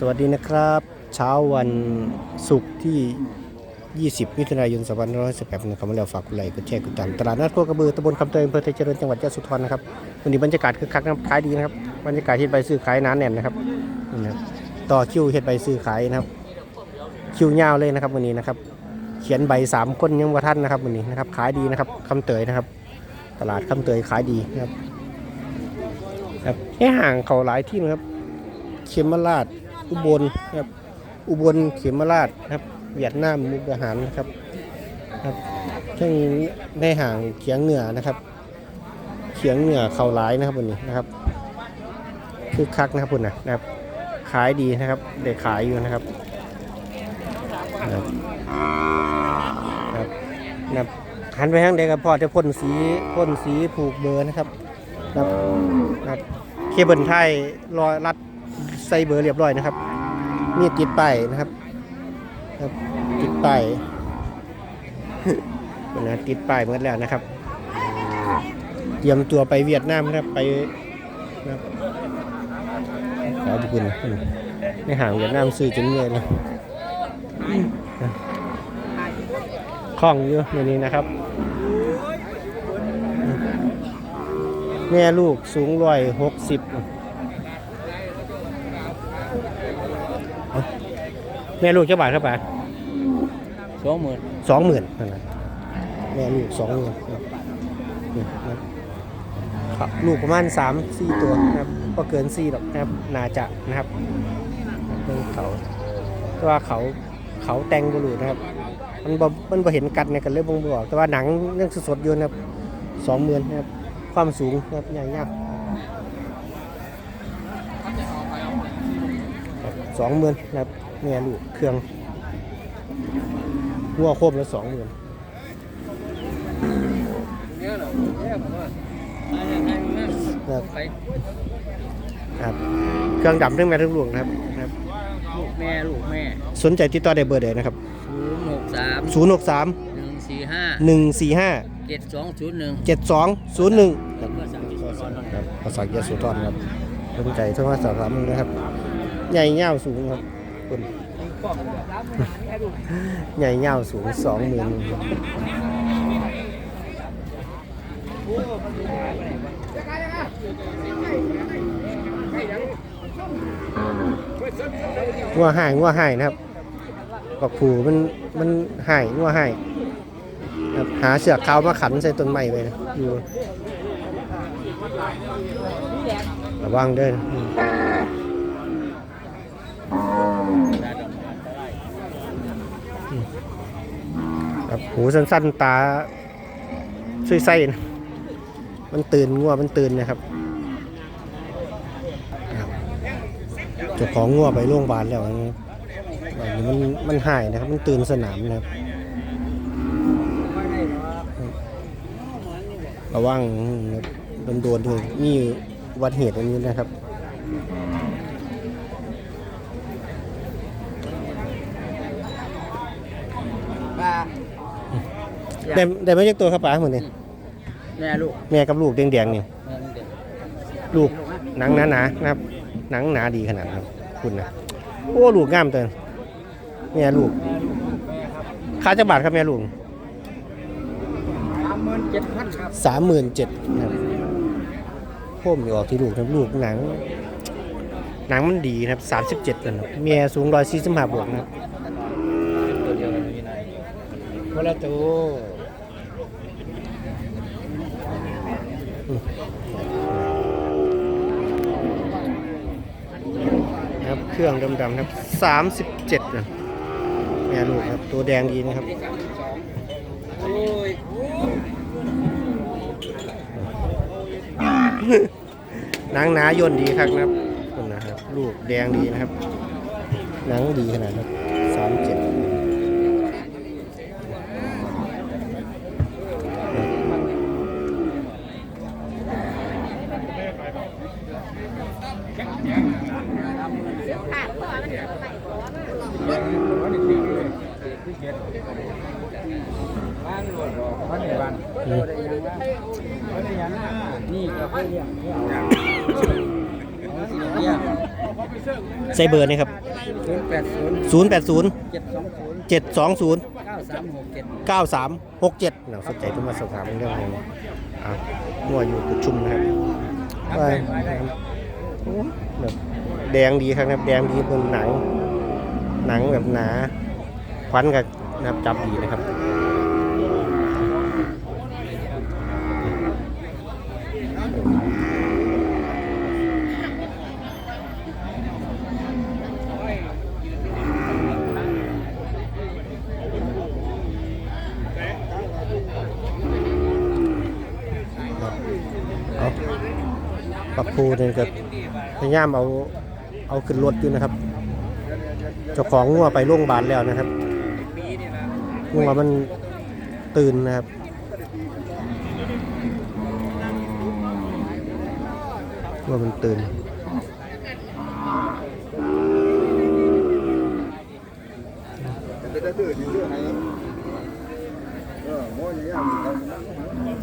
สวัสดีนะครับ เช้าวันศุกร์ที่ 20 มิถุนายน 2518นะครับมาแล้วฝากกุไลค์กดแชร์กดติดตามตลาดนัดโคกระบือตำบลคำเตยอำเภอไทยเจริญจังหวัดยะโสธรนะครับวันนี้บรรยากาศคึกคักนะครับขายดีนะครับบรรยากาศที่ใบซื้อขายหนานแน่นนะครับนี่นะครับต่อคิวเฮ็ดใบซื้อขายนะครับคิวยาวเลยนะครับวันนี้นะครับ เขียนใบสามคนยังว่าท่านนะครับวันนี้นะครับขายดีนะครับคำเตยนะครับ ตลาดคำเตยขายดีนะครับครับให้ห่างเขาหลายที่นะครับเขมราช อุบลครับอุบลเขมราชครับเวียดนามมุกดาหารนะครับครับช่วงได้ห่างเขียงเหนือนะครับเขียงเหนือเขาหลายนะครับวันนี้นะครับคือคักนะครับคุณนะนะครับ ขายดีนะครับได้ขายอยู่นะครับนะครับนะครับหันไปทางใดกับพ่อจะพ่นสีพ่นสีผูกเบอร์นะครับนะครับนะครับเคเบิลไทยรอยรัด ใส่เบอร์เรียบร้อยนะครับ มีติดป้ายนะครับครับติดป้ายนะติดป้ายหมดแล้วนะครับ เตรียมตัวไปเวียดนามนะครับไปนะครับขอบคุณในห่างเวียดนามซื้อจนเยอยเลยคล่องอยู่ในนี้นะครับ แม่ลูกสูงร้อยหกสิบ แม่ลูกเจ้าบาทครับป่าสองหมื่นสองหมื่นนั่นแหละแม่ลูกสองหมื่นครับนี่นะครับครับลูกประมาณสามสี่ตัวนะครับก็เกินสี่หรอกนะครับน่าจะนะครับเรื่องเขาแต่ว่าเขาเขาแต่งบรูนะครับ มันบ่มันบ่เห็นกัดในกันเลยบ่งบอกแต่ว่าหนังยังสดๆอยู่นะครับสองหมื่นนะครับความสูงนะครับใหญ่ยากสองหมื่นนะครับแม่ลูกเครื่องหัวโคบแล้วสองหมื่นครับไปครับ เครื่องดำทั้งแม่ทั้งลูกนะครับนะครับ ลูกแม่ลูกแม่ สนใจติดต่อได้เบอร์ใดนะครับศูนย์หกสาม0 6 3หนึ่งสี่ห้า1 4 5เจ็ดสองศูนย์หนึ่ง7 2 0 1ครับเพื่อสั่งที่สอนครับภาษาเกียรติสุทรครับสนใจโทรมาสอบถามมึงนะครับ ใหญ่เง่าวสูงครับ คุณใหญ่เง่าวสูงสองหมื่นงัวหายงัวหายนะครับบักผูมันมันหายงัวหายครับหาเสือกขาวมาขันใส่ต้นไม้ไปนะอยู่ระวังเด้อ ครับหูสั้นๆตาซุยๆนะมันตื่นงัวมันตื่นนะครับครับเจ้าของงัวไปโรงพยาบาลแล้วนะแบบนี้มันมันหายนะครับ มันตื่นสนามนะครับระวังโดนโดนๆด้วยมีอุบัติเหตุอันนี้นะครับ ได้ได้มาจากตัวครับป๋าเหมือนนี่แม่ลูกแม่กับลูกแดงๆนี่แม่ลูกเด็กลูกหนังหนาๆนะครับหนังหนาดีขนาดครับคุณนะโอ้ลูกงามเตันแม่ลูกค่าจะบาทครับแม่ลูกสามหมื่นเจ็ดพันครับสามหมื่นเจ็ดครับโค้มอยู่ออกที่ลูกนะครับลูกหนัง หนังมันดีนะครับสามสิบเจ็ดนะครับเมียสูงร้อยสี่สิบห้าบวกนะครับตัวเดียวกันมีนายคนละตัวครับ เครื่องดำๆครับสามสิบเจ็ดนะแม่ลูกครับ ตัวแดงดีนะครับหนังหนาย่นดีครับนะครับนนะครับ ลูกแดงดีนะครับ หนังดีขนาดนั้นสามเจ็ด อืมนี่ก็เพื่อนเนี่ยเนี่ยใส่เบอร์นะครับศูนย์แปดศูนย์080เจ็ดสองศูนย์720เก้าสามหกเจ็ด9367เราสนใจที่มาสอบถามเรื่องของอ่ามั่วอยู่กุดชุมนะครับว่าโอ้แบบแดงดีครับนะครับแดงดีบนหนัง หนังแบบหนาควันกับนะครับจับดีนะครับ ปักภูเนี่ยก็พยายามเอาเอาขึ้นรถอยู่นะครับ เจ้าของงัวไปโรงพยาบาลแล้วนะครับงัวมันตื่นนะครับงัวมันตื่นจะได้ตื่นอยู่เรื่องไหนเออโม้ยอย่างนี้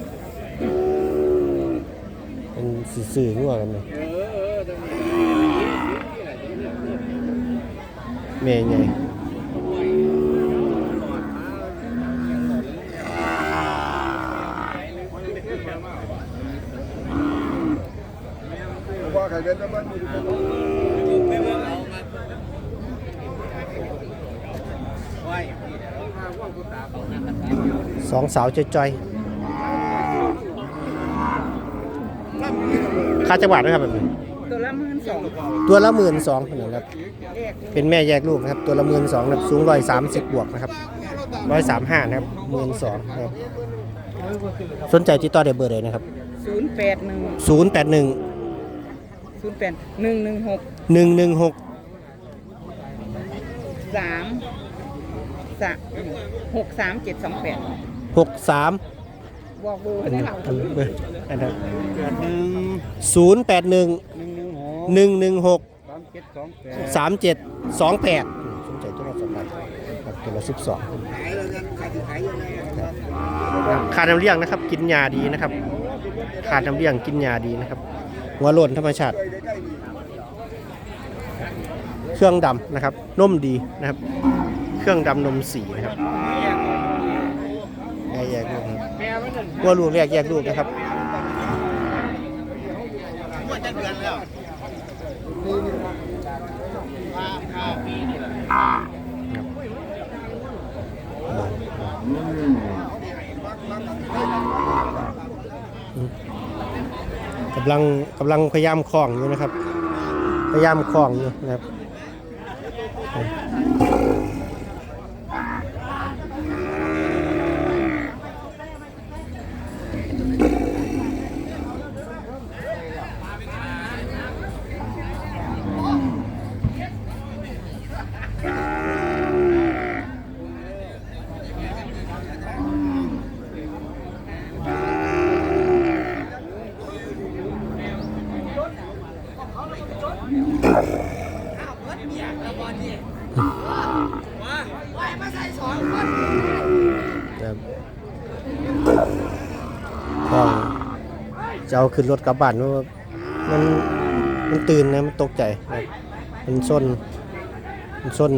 เป็นสื่อๆงัวกันเลยเมย์ใหญ่ว่าใครเป็นตะบันอยู่ที่สองสาวจ้อยๆ ค่าจังหวัดนะครับแบบนี้ตัวละหมื่นสองตัวละหมื่นสองนะครับเป็นแม่แยกลูกนะครับ ตัวละหมื่นสองนะครับสูงร้อยสามสิบบวกนะครับร้อยสามห้านะครับหมื่นสองนะครับสนใจติดต่อได้เบอร์เลยนะครับศูนย์แปดหนึ่งศูนย์แปดหนึ่งศูนย์แปดหนึ่งหนึ่งหกหนึ่งหนึ่งหกสามสามหกสามเจ็ดสองแปดหกสาม บอกเบอร์อันนี้เราอันเบอร์อันนั้นแปดหนึ่งศูนย์แปดหนึ่งหนึ่งหนึ่งหกหนึ่งหนึ่งหกสามเจ็ดสองแปดสามเจ็ดสองแปดสนใจตัวละสองพันครับตัวละสิบสองขาดน้ำเลี้ยงนะครับ กินยาดีนะครับ ขาดน้ำเลี้ยงกินยาดีนะครับหัวโลนธรรมชาติเครื่องดำนะครับนุ่มดีนะครับ เครื่องดำนมสีนะครับ แยกแยกลูกครับวัวลูกแยกแยกลูกนะครับกำลังกำลังพยายามคล้องอยู่นะครับ พยายามคล้องอยู่นะครับก็ จะเอาขึ้นรถกลับบ้านเพราะว่ามันมันตื่นนะมันตกใจครับมันส้นมันส้น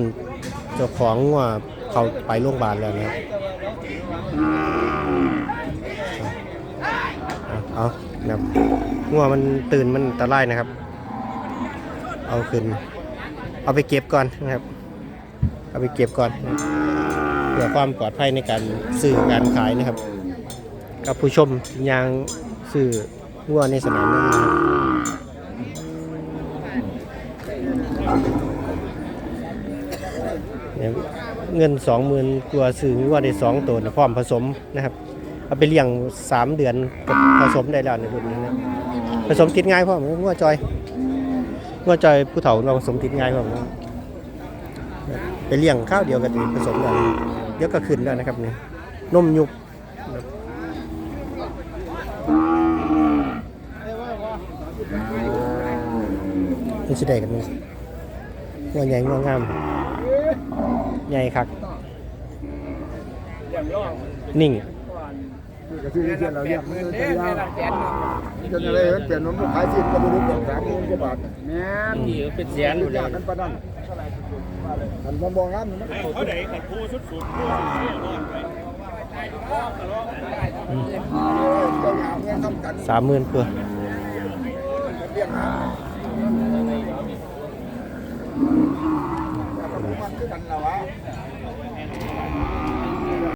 เจ้าของว่าเขาไปโรงพยาบาลแล้วนะครับเอานะครับงัวมันตื่นมันตรายนะครับ เอาขึ้น เอาไปเก็บก่อนนะครับ เอาไปเก็บก่อนเพื่อความปลอดภัยในการสื่อการขายนะครับ กับผู้ชมยางสื่อ วัวในสนามนั้นนะครับเงินสองหมื่นกว่าสื่อวัวได้สองตัวนะพร้อมผสมนะครับ เอาไปเลี้ยงสามเดือนกับผสมได้แล้วในรุ่นนี้นะผสมติดง่ายพ่อมงัวจอยงัวจอยผู้เฒ่าเราผสมติดง่ายพ่อมไปเลี้ยงข้าวเดียวกันผสมกันเดี๋ยวก็ขึ้นแล้วนะครับนี่นมยุบ นี่สิได้กันนี่งัวใหญ่งัวงาม ใหญ่คักนิ่งคือกระซื้อเชียนเราเรียกมันจะยากจนอะไรเปลี่ยนมันขายสิบก็บริสุทธิ์สามหมื่นกว่าบาทแม่นนี่เป็นแสนหมดเลยยากกันปะนั่นมันมองงามมันเขาไหนขัดผู้สุดสุดเจ้าหน้าเมืองทำกันสามหมื่นกว่า เรียกหามันคือกันแล้ววะ